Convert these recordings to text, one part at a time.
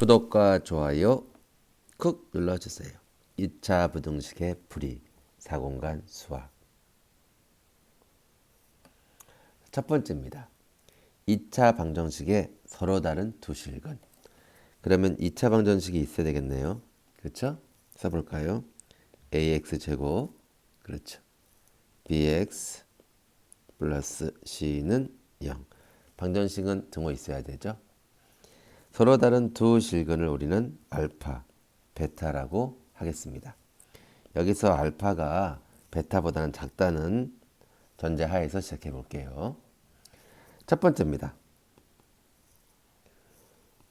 구독과 좋아요 쿡 눌러주세요. 2차 부등식의 풀이 사공간 수학 첫 번째입니다. 2차 방정식의 서로 다른 두 실근 그러면 2차 방정식이 있어야 되겠네요. 그렇죠? 써볼까요? ax 제곱 그렇죠. bx 플러스 c는 0 방정식은 등호 있어야 되죠. 서로 다른 두 실근을 우리는 알파, 베타라고 하겠습니다. 여기서 알파가 베타보다는 작다는 전제하에서 시작해 볼게요. 첫 번째입니다.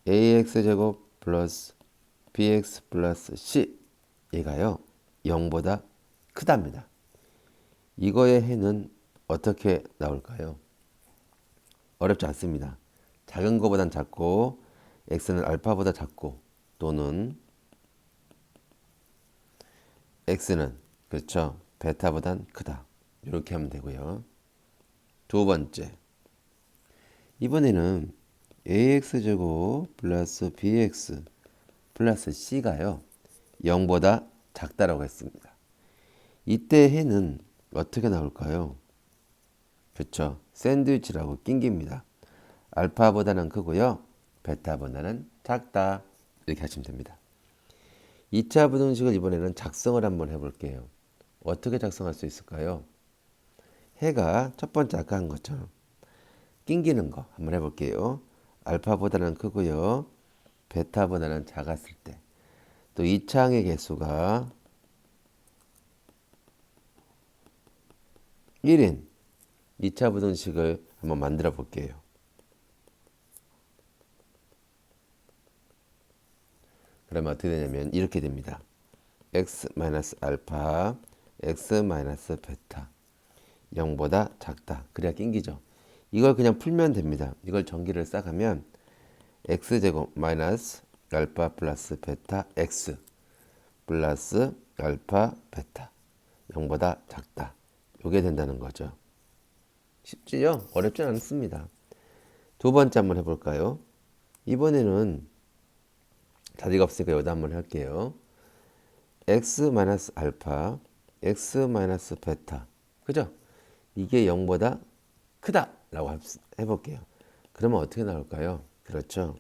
ax 제곱 플러스 bx 플러스 c 얘가요 0보다 크답니다. 이거의 해는 어떻게 나올까요? 어렵지 않습니다. 작은 거보단 작고 x는 알파보다 작고 또는 x는 그렇죠 베타보단 크다 이렇게 하면 되고요. 두 번째 이번에는 ax 제곱 플러스 bx 플러스 c가요 0보다 작다라고 했습니다. 이때 해는 어떻게 나올까요? 그렇죠 샌드위치라고 낑깁니다. 알파보다는 크고요. 베타보다는 작다. 이렇게 하시면 됩니다. 2차 부등식을 이번에는 작성을 한번 해볼게요. 어떻게 작성할 수 있을까요? 해가 첫 번째 아까 한 것처럼 낑기는 거 한번 해볼게요. 알파보다는 크고요. 베타보다는 작았을 때. 또 2차항의 개수가 1인 2차 부등식을 한번 만들어 볼게요. 그러면 어떻게 되냐면 이렇게 됩니다. x 알파 x 베타 0보다 작다. 그래야 낑기죠. 이걸 그냥 풀면 됩니다. 이걸 전기를 싸가면 x제곱 마이너스 알파 플러스 베타 x 플러스 알파 베타 0보다 작다. 요게 된다는 거죠. 쉽지요? 어렵진 않습니다. 두 번째 한번 해볼까요? 이번에는 자리가 없으니까 여기다 한번 할게요. x 마이너스 알파, x 마이너스 베타. 그죠? 이게 0보다 크다라고 해볼게요. 그러면 어떻게 나올까요? 그렇죠.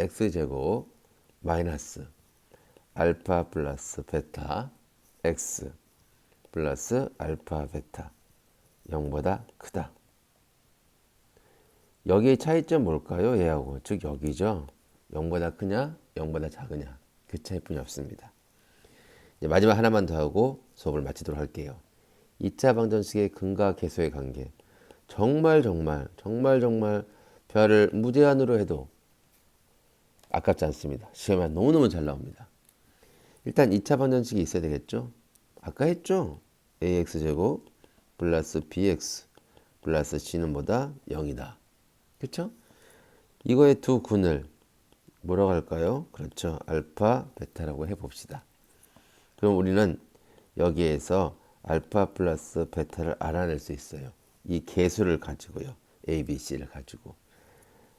x제곱 마이너스 알파 플러스 베타 x 플러스 알파 베타 0보다 크다. 여기의 차이점 뭘까요? 얘하고 즉 여기죠. 0보다 크냐 0보다 작으냐 그 차이뿐이 없습니다. 마지막 하나만 더 하고 수업을 마치도록 할게요. 2차 방정식의 근과 계수의 관계 정말 정말 정말 정말 별을 무제한으로 해도 아깝지 않습니다. 시험에 너무너무 잘 나옵니다. 일단 2차 방정식이 있어야 되겠죠. 아까 했죠. ax제곱 플러스 bx 플러스 c는 보다 0이다. 그렇죠? 이거의 두 군을 뭐라고 할까요? 그렇죠. 알파, 베타라고 해봅시다. 그럼 우리는 여기에서 알파 플러스 베타를 알아낼 수 있어요. 이 개수를 가지고요. a, b, c를 가지고.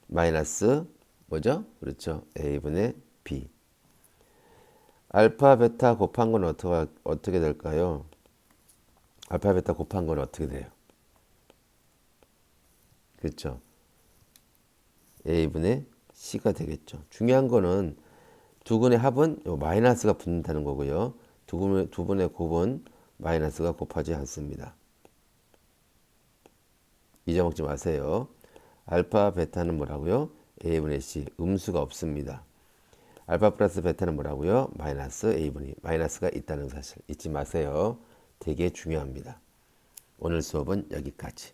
마이너스 뭐죠? 그렇죠. a분의 b. 알파, 베타 곱한 건 어떻게, 어떻게 될까요? 알파, 베타 곱한 건 어떻게 돼요? 그렇죠. a분의 c가 되겠죠. 중요한 거는 두 근의 합은 마이너스가 붙는다는 거고요. 두 분의, 두 분의 곱은 마이너스가 곱하지 않습니다. 잊어먹지 마세요. 알파, 베타는 뭐라고요? a분의 c, 음수가 없습니다. 알파 플러스 베타는 뭐라고요? 마이너스 a분의 마이너스가 있다는 사실 잊지 마세요. 되게 중요합니다. 오늘 수업은 여기까지.